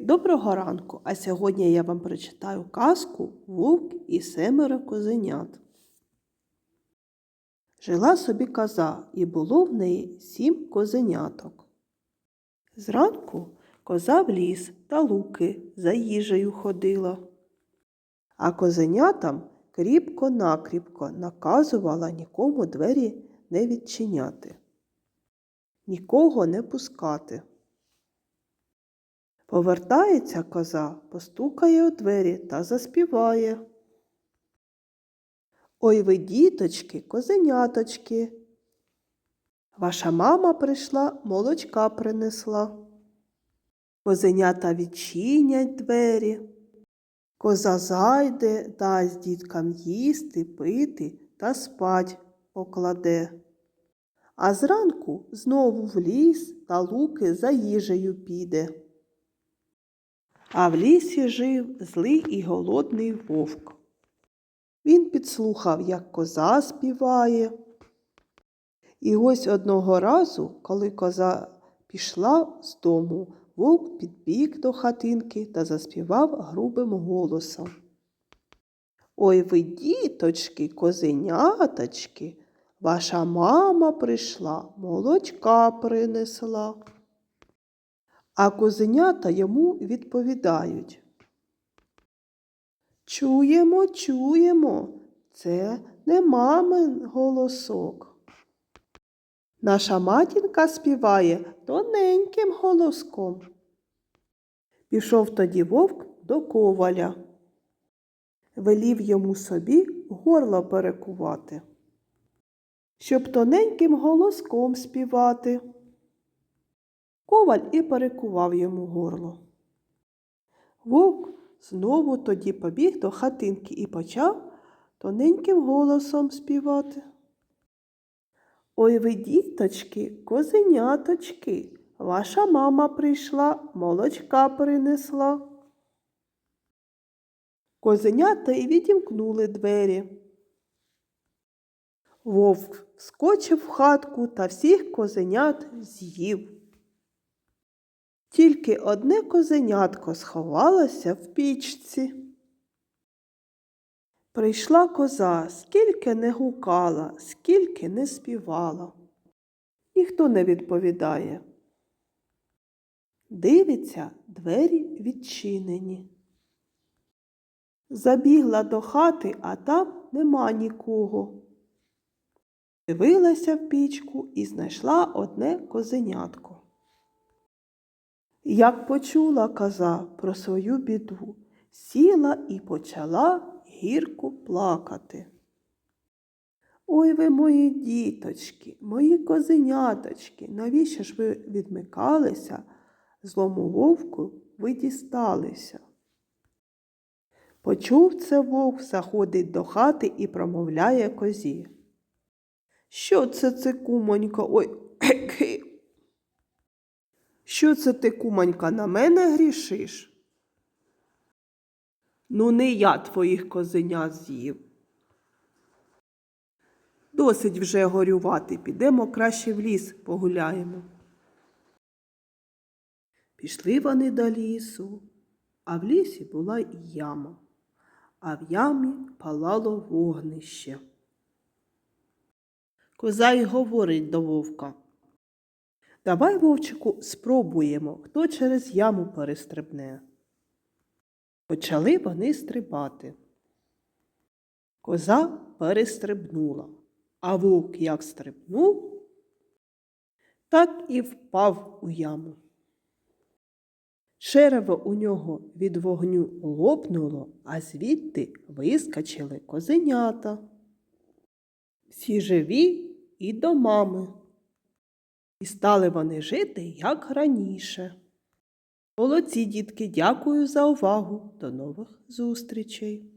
Доброго ранку! А сьогодні я вам прочитаю казку Вовк і семеро козенят. Жила собі коза, і було в неї сім козеняток. Зранку коза в ліс та луки за їжею ходила, а козенятам кріпко-накріпко наказувала нікому двері не відчиняти, нікого не пускати. Повертається коза, постукає у двері та заспіває. Ой ви, діточки, козеняточки. Ваша мама прийшла, молочка принесла. Козенята відчинять двері. Коза зайде, дасть діткам їсти, пити та спать покладе. А зранку знову в ліс та луки за їжею піде. А в лісі жив злий і голодний вовк. Він підслухав, як коза співає. І ось одного разу, коли коза пішла з дому, вовк підбіг до хатинки та заспівав грубим голосом. Ой ви, діточки, козеняточки, ваша мама прийшла, молочка принесла. А козенята йому відповідають. Чуємо, чуємо, це не мамин голосок. Наша матінка співає тоненьким голоском. Пішов тоді вовк до коваля, велів йому собі горло перекувати, щоб тоненьким голоском співати. Коваль і перекував йому горло. Вовк знову тоді побіг до хатинки і почав тоненьким голосом співати. Ой ви, діточки, козеняточки, ваша мама прийшла, молочка принесла. Козенята й відімкнули двері. Вовк вскочив в хатку та всіх козенят з'їв. Тільки одне козенятко сховалося в пічці. Прийшла коза, скільки не гукала, скільки не співала. Ніхто не відповідає. Дивиться, двері відчинені. Забігла до хати, а там нема нікого. Дивилася в пічку і знайшла одне козенятко. Як почула коза про свою біду, сіла і почала гірко плакати. Ой ви мої діточки, мої козеняточки, навіщо ж ви відмикалися, злому вовку ви дісталися? Почув це вовк, заходить до хати і промовляє козі. Що це це кумонько? Ой, що це ти, кумонька, на мене грішиш? Ну, не я твоїх козенят з'їв. Досить вже горювати, підемо краще в ліс погуляємо. Пішли вони до лісу, а в лісі була і яма, а в ямі палало вогнище. Коза й говорить до вовка. Давай, вовчику, спробуємо, хто через яму перестрибне. Почали вони стрибати. Коза перестрибнула, а вовк як стрибнув, так і впав у яму. Черево у нього від вогню лопнуло, а звідти вискочили козенята. Всі живі і до мами. І стали вони жити, як раніше. Молодці, дітки, дякую за увагу. До нових зустрічей!